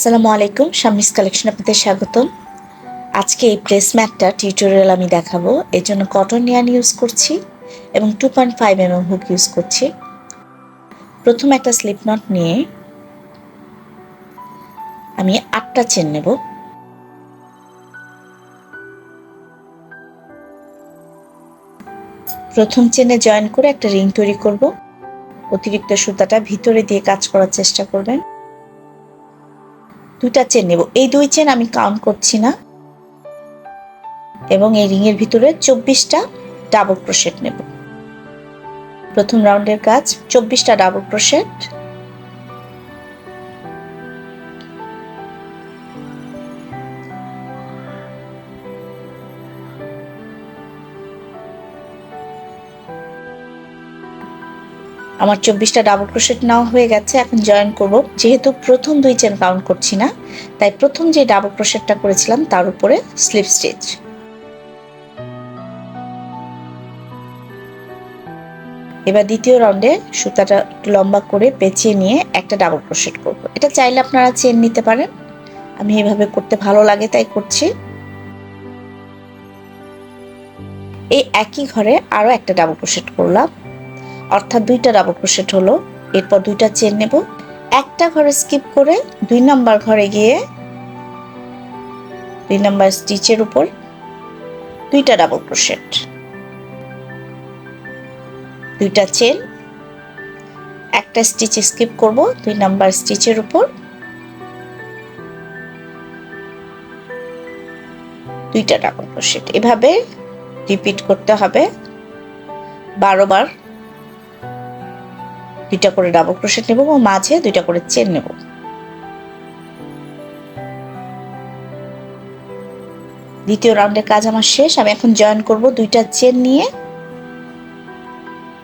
আসসালামু আলাইকুম শামিস কালেকশন আপনাদের স্বাগতম। আজকে এই প্লেস ম্যাটটা টিউটোরিয়াল আমি দেখাবো এর জন্য কটন নিয়ান ইউজ করছি এবং two point five M hook use করছি। প্রথম একটা স্লিপ নট নিয়ে আমি আটটা চেন নেব। প্রথম চেনে জয়েন করে একটা রিং তৈরি করব। অতিরিক্ত সুতাটা ভিতরে দিয়ে কাজ করার চেষ্টা করবেন। দুটা চেন নেব। এই দুই চেন আমি কাউন্ট করছি না। এবং এই রিংয়ের ভিতরে চব্বিশটা ডাবল ক্রোশেট নেব। প্রথম রাউন্ডের কাজ, চব্বিশটা ডাবল ক্রোশেট আমার চব্বিশটা ডাবল ক্রোশেট নেওয়া হয়ে গেছে, এখন জয়েন করব। যেহেতু প্রথম দুই চেন কাউন্ট করছি না, তাই প্রথম যে ডাবল ক্রোশেটটা করেছিলাম, তার উপরে স্লিপ স্টিচ এবার দ্বিতীয় রাউন্ডে সুতাটা একটু লম্বা করে পেঁচিয়ে নিয়ে একটা ডাবল ক্রোশেট করব। এটা চাইলে আপনারা চেন নিতে পারেন। আমি এভাবে করতে ভালো লাগে, তাই করছি। এই একই ঘরে আরও একটা ডাবল ক্রোশেট করলাম। অর্থাৎ দুইটা ডাবল ক্রোশেট হলো, এরপর দুইটা চেন নেব। একটা ঘরে স্কিপ করে দুই নাম্বার ঘরে গিয়ে দুই নাম্বার স্টিচের উপর দুইটা ডাবল ক্রোশেট দুইটা চেন একটা স্টিচ স্কিপ করব, দুই নাম্বার স্টিচের উপর। দুইটা ডাবল ক্রোশেট এভাবে রিপিট করতে হবে। বারো বার দুইটা করে ডাবল ক্রোশেট নেব এবং মাঝে দুইটা করে চেন নেব। দ্বিতীয় রাউন্ডের কাজ আমার শেষ। আমি এখন জয়েন করব দুইটা চেন নিয়ে।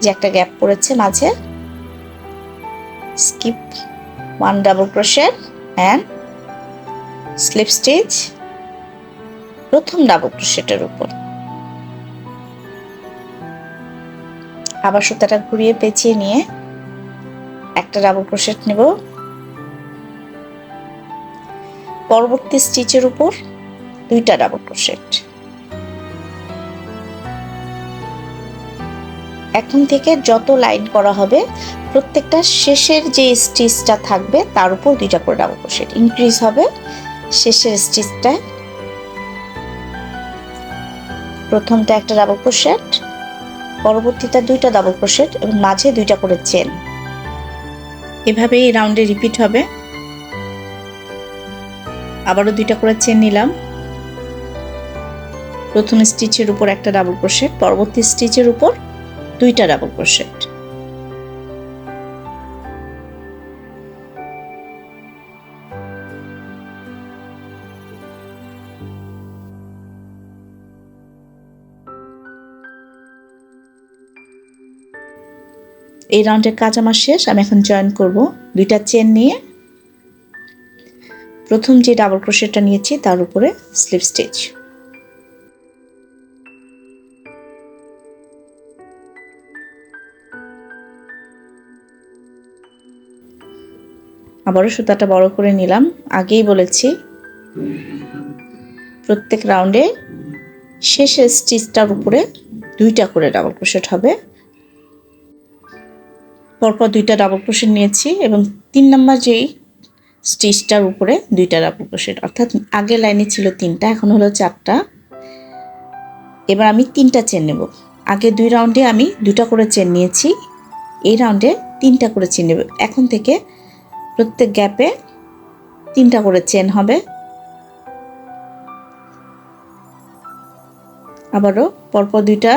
যে একটা গ্যাপ পড়েছে মাঝে। Skip one double crochet and slip stitch প্রথম ডাবল ক্রোশেটের উপর। আবার সুতাটা ঘুরিয়ে পেঁচিয়ে নিয়ে একটা ডাবল ক্রোশেট নেব। পরবর্তী স্টিচের উপর দুইটা ডাবল ক্রোশেট এখন থেকে যত লাইন করা হবে, প্রত্যেকটা শেষের যে স্টিচটা থাকবে, তার উপর দুইটা করে ডাবল ক্রোশেট ইনক্রিজ হবে শেষের স্টিচটা প্রথমটা একটা ডাবল ক্রোশেট পরবর্তীটা দুইটা ডাবল ক্রোশেট এবং মাঝে দুইটা করে চেন এভাবে এই রাউন্ডে রিপিট হবে। আবারও দুইটা করে চেন নিলাম। প্রথম স্টিচের উপর একটা ডাবল ক্রোশেট পরবর্তী স্টিচের উপর দুইটা ডাবল ক্রোশেট এই রাউন্ডের কাজ আমার শেষ। আমি এখন জয়েন করব। দুইটা চেন নিয়ে। প্রথম যে ডাবল ক্রোশেটটা নিয়েছি, তার উপরে স্লিপ স্টিচ আবারও সুতাটা বড় করে নিলাম। আগেই বলেছি, প্রত্যেক রাউন্ডে শেষের স্টিচটার উপরে দুইটা করে ডাবল ক্রোশেট হবে। পরপর দুইটা ডাবল ক্রোশেট নিয়েছি এবং তিন নাম্বার যেই স্টিচটার উপরে দুইটা ডাবল ক্রোশেট অর্থাৎ আগের লাইনে ছিল তিনটা, এখন হলো চারটা। এবার আমি তিনটা চেন নেব। আগে দুই রাউন্ডে আমি দুটা করে চেন নিয়েছি, এই রাউন্ডে তিনটা করে চেন নেব। এখন থেকে প্রত্যেক গ্যাপে তিনটা করে চেন হবে। আবারও পরপর দুইটা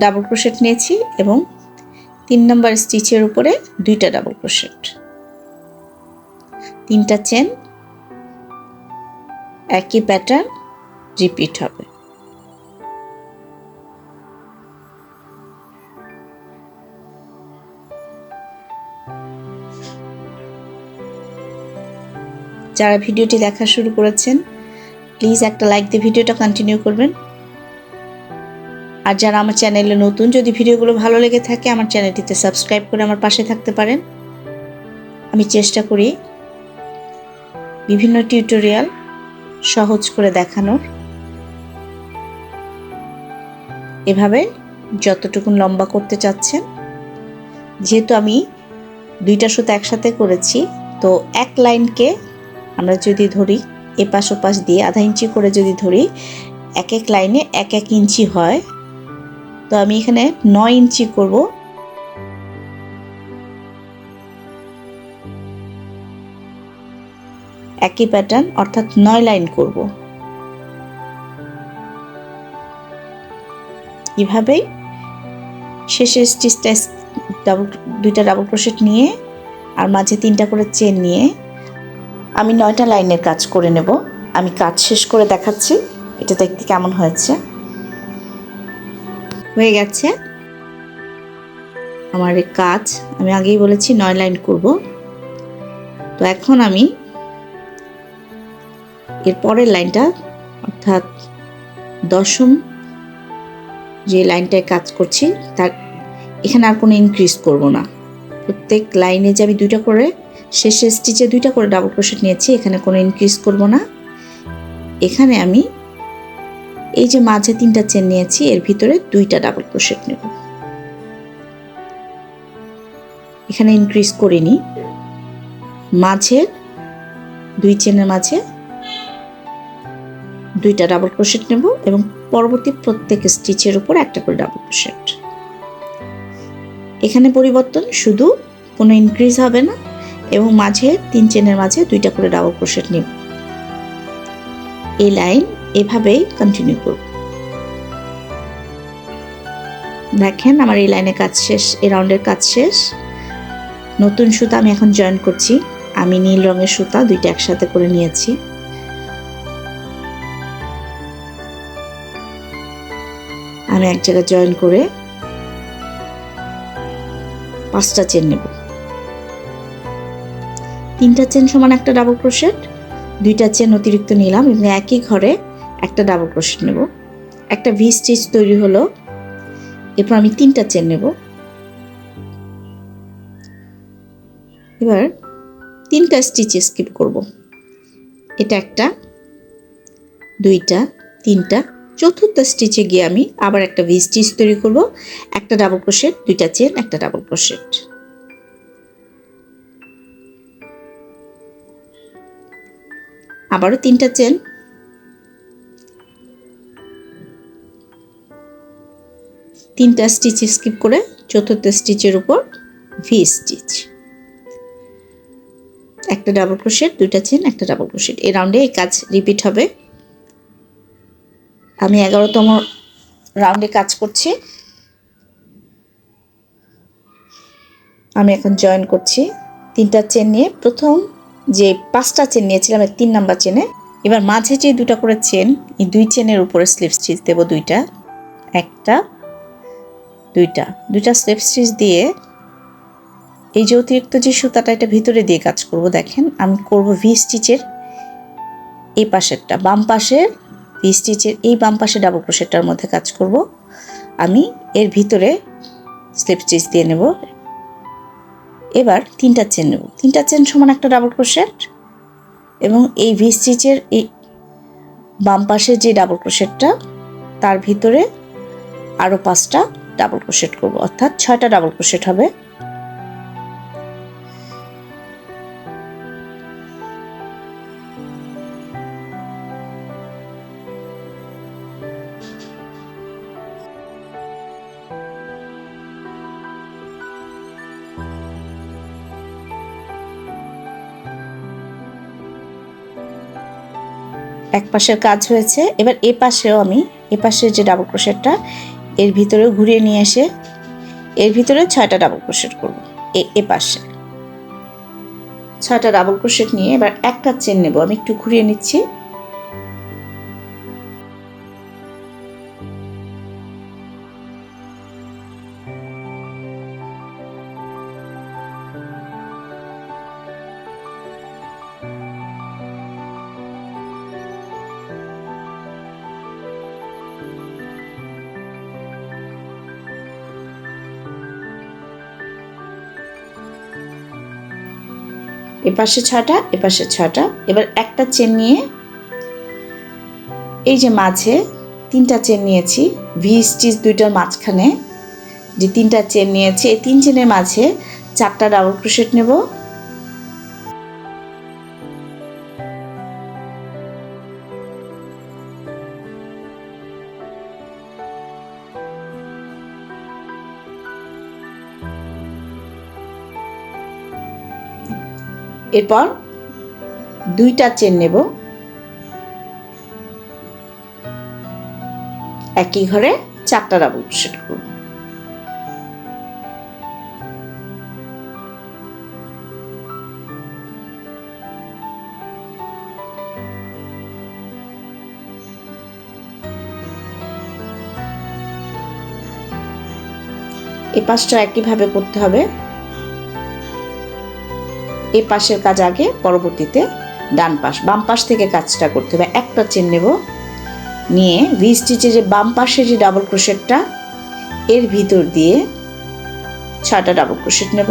ডাবল ক্রোশেট নিয়েছি এবং তিন নম্বর স্টিচের উপরে দুইটা ডাবল ক্রোশেট তিনটা চেন একই প্যাটার্ন রিপিট হবে। যারা ভিডিওটি দেখা শুরু করেছেন প্লিজ একটা লাইক দিয়ে ভিডিওটা কন্টিনিউ করবেন। আর যারা আমার চ্যানেলে নতুন, যদি ভিডিওগুলো ভালো লেগে থাকে, আমার চ্যানেলটিতে সাবস্ক্রাইব করে আমার পাশে থাকতে পারেন। আমি চেষ্টা করি বিভিন্ন টিউটোরিয়াল সহজ করে দেখানোর। এভাবে যতটুকুন লম্বা করতে চাচ্ছেন, যেহেতু আমি দুইটা সুতো একসাথে করেছি, তো এক লাইনকে আমরা যদি ধরি, এপাশ ওপাশ দিয়ে আধা ইঞ্চি করে যদি ধরি, এক এক লাইনে এক এক ইঞ্চি হয়। তো আমি এখানে নয় ইঞ্চি করব। একই প্যাটার্ন অর্থাৎ নয় লাইন করব। এভাবেই শেষের স্টিচটা ডাবল দুইটা ডাবল ক্রোশেট নিয়ে আর মাঝে তিনটা করে চেন নিয়ে আমি নয়টা লাইনের কাজ করে নেব। আমি কাজ শেষ করে দেখাচ্ছি, এটা দেখতে কেমন হয়েছে। হয়ে গেছে। আমার কাজ আমি আগেই বলেছি, নয় লাইন করব। তো এখন আমি এর পরের লাইনটা, অর্থাৎ দশম যে লাইনটায় কাজ করছি, তার এখানে আর কোনো ইনক্রিজ করব না। প্রত্যেক লাইনে যে আমি দুইটা করে, শেষের স্টিচে দুইটা করে ডাবল ক্রোশেট নিয়েছি, এখানে কোনো ইনক্রিজ করব না। এখানে আমি এই যে মাঝে তিনটা চেন নিয়েছি, এর ভিতরে দুইটা ডাবল ক্রোশেট নেব। এখানে ইনক্রিজ করিনি মাঝে, দুই চেনের মাঝে দুইটা ডাবল ক্রোশেট নেব এবং পরবর্তী প্রত্যেক স্টিচের উপর একটা করে ডাবল ক্রোশেট এখানে পরিবর্তন শুধু কোনো ইনক্রিজ হবে না এবং মাঝে তিন চেনের মাঝে দুইটা করে ডাবল ক্রোশেট নিব। এই লাইন এভাবেই কন্টিনিউ করব। দেখেন আমার এই লাইনে কাজ শেষ, এই রাউন্ডের কাজ শেষ। নতুন সুতা আমি এখন জয়েন করছি। আমি নীল রঙের সুতা দুইটা একসাথে করে নিয়েছি। আমি এক জায়গায় জয়েন করে পাঁচটা চেন নেব। তিনটা চেন সমান একটা ডাবল ক্রোশেট দুইটা চেন অতিরিক্ত নিলাম এবং একই ঘরে একটা ডাবল ক্রোশেট নেব। একটা ভি স্টিচ তৈরি হলো। এরপর আমি তিনটা চেন নেব। এবার তিনটা স্টিচ স্কিপ করব। এটা একটা, দুইটা, তিনটা, চতুর্থ স্টিচে গিয়ে আমি আবার একটা ভি স্টিচ তৈরি করব। একটা ডাবল ক্রোশেট দুইটা চেন একটা ডাবল ক্রোশেট আবারও তিনটা চেন তিনটা স্টিচ স্কিপ করে চতুর্থ স্টিচের উপর ভি স্টিচ একটা ডাবল ক্রোশেট দুইটা চেন একটা ডাবল ক্রোশেট এই রাউন্ডে এই কাজ রিপিট হবে। আমি এগারোতম রাউন্ডে কাজ করছি। আমি এখন জয়েন করছি। তিনটা চেন নিয়ে প্রথম যে পাঁচটা চেন নিয়েছিলাম তিন নাম্বার চেনে এবার মাঝে যে দুটা করে চেন এই দুই চেনের উপরে স্লিপ স্টিচ দেবো দুইটা। একটা দুইটা দুইটা স্লিপ স্টিচ দিয়ে এই যে অতিরিক্ত যে সুতাটা এটা ভিতরে দিয়ে কাজ করব, দেখেন আমি করব ভি স্টিচের এই পাশেরটা, বাম পাশের ভি স্টিচের এই বাম পাশে ডাবল ক্রোশেটটার মধ্যে কাজ করব। আমি এর ভিতরে স্লিপ স্টিচ দিয়ে নেব। এবার তিনটা চেন নেব। তিনটা চেন সমান একটা ডাবল ক্রোশেট এবং এই ভি স্টিচের এই বাম পাশে যে ডাবল ক্রোশেটটা তার ভিতরে আরও পাঁচটা ডাবল ক্রোশেট করব। অর্থাৎ ছয়টা ডাবল ক্রোশেট হবে। এক পাশের কাজ হয়েছে। এবার এ পাশেও আমি, এ পাশের যে ডাবল ক্রোশেটটা এর ভিতরে ঘুরিয়ে নিয়ে এসে এর ভিতরে ছয়টা ডাবল ক্রোশেট করব, এ এ পাশে। ছয়টা ডাবল ক্রোশেট নিয়ে এবার একটা চেন নেব, আমি একটু ঘুরিয়ে নিচ্ছি। এপাশে ছটা এপাশে ছটা। এবার একটা চেন নিয়ে এই যে মাঝে তিনটা চেন নিয়েছি ভি স্টিচ দুইটার মাঝখানে। যে তিনটা চেন নিয়েছি, এই তিন চেনের মাঝে চারটা ডাবল ক্রোশেট নেব। এরপর দুইটা চেন নেব। একই ঘরে চারটা ডাবল ক্রোশেট করব। এই পাশটা একইভাবে করতে হবে। এই পাশের কাজ আগে, পরবর্তীতে ডান পাশ। বাম পাশ থেকে কাজটা করতে হবে। একটা চেন নেব। নিয়ে ভি স্টিচে যে বাম পাশে যে ডাবল ক্রোশেটটা এর ভিতর দিয়ে ছটা ডাবল ক্রোশেট নেব।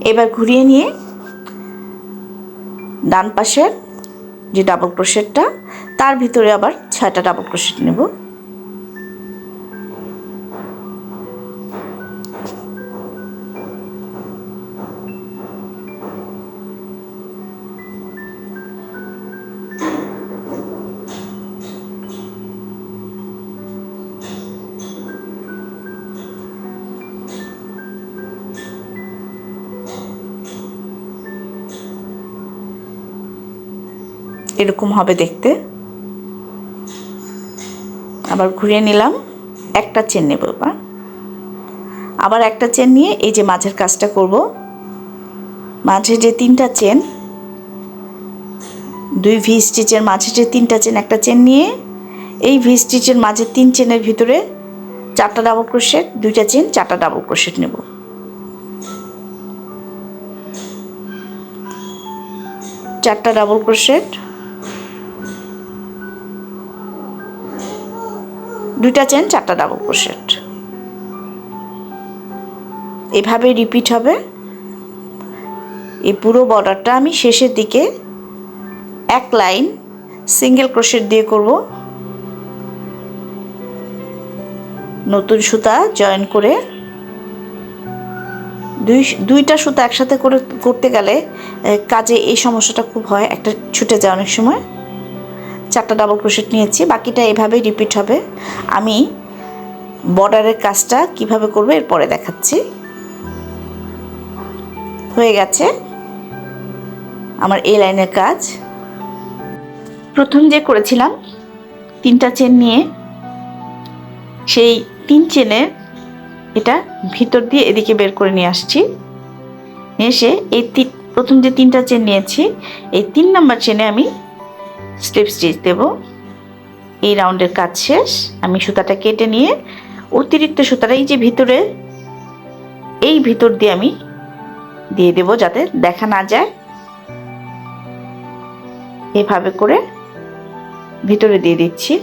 এবার ঘুরিয়ে নিয়ে ডান পাশের যে ডাবল ক্রোশেটটা তার ভিতরে আবার ছয়টা ডাবল ক্রোশেট নেব। এরকম হবে দেখতে। আবার ঘুরিয়ে নিলাম, একটা চেন নেব এবার। আবার একটা চেন নিয়ে এই যে মাঝের কাজটা করব। মাঝে যে তিনটা চেন দুই ভি স্টিচের মাঝে যে তিনটা চেন একটা চেন নিয়ে এই ভি স্টিচের মাঝে তিন চেনের ভিতরে চারটা ডাবল ক্রোশেট দুইটা চেন চারটা ডাবল ক্রোশেট নেব। চারটা ডাবল ক্রোশেট দুইটা চেন চারটা ডাবল ক্রোশেট এভাবে রিপিট হবে। এই পুরো বর্ডারটা আমি শেষের দিকে এক লাইন সিঙ্গেল ক্রোশেট দিয়ে করব। নতুন সুতা জয়েন করে। দুই, দুইটা সুতা একসাথে করে, করতে গেলে কাজে এই সমস্যাটা খুব হয়, একটা ছুটে যায় অনেক সময়। চারটা ডাবল ক্রোশেট নিয়েছি, বাকিটা এভাবেই রিপিট হবে। আমি বর্ডারের কাজটা কীভাবে করব এরপরে দেখাচ্ছি। হয়ে গেছে আমার এই লাইনের কাজ। প্রথম যে করেছিলাম, তিনটা চেন নিয়ে, সেই তিন চেনের এটা ভিতর দিয়ে এদিকে বের করে নিয়ে আসছি। এসে এই প্রথম যে তিনটা চেন নিয়েছি, এই তিন নাম্বার চেনে আমি স্লিপ স্টিচ দেব। এই রাউন্ডের কাজ শেষ। আমি সুতাটা কেটে নিয়ে অতিরিক্ত সুতাটা এই যে ভিতরে, এই ভিতর দিয়ে আমি দিয়ে দেব যাতে দেখা না যায়। এভাবে করে ভিতরে দিয়ে দিচ্ছি।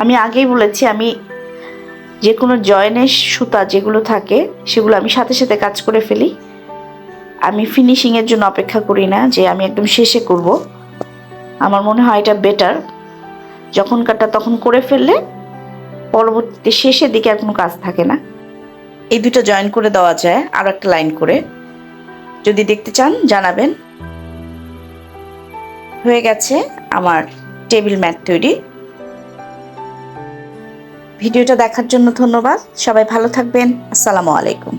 আমি আগেই বলেছি, আমি যে কোনো জয়েনের সুতা যেগুলো থাকে, সেগুলো আমি সাথে সাথে কাজ করে ফেলি। আমি ফিনিশিংয়ের জন্য অপেক্ষা করি না যে আমি একদম শেষে করব। আমার মনে হয় এটা বেটার যখন কাটা তখন করে ফেললে পরবর্তীতে শেষের দিকে আর কোনো কাজ থাকে না। এই দুটো জয়েন করে দেওয়া যায়, আর একটা লাইন করে। যদি দেখতে চান, জানাবেন। হয়ে গেছে আমার টেবিল ম্যাট তৈরি। ভিডিওটা দেখার জন্য ধন্যবাদ। সবাই ভালো থাকবেন। আসসালামু আলাইকুম।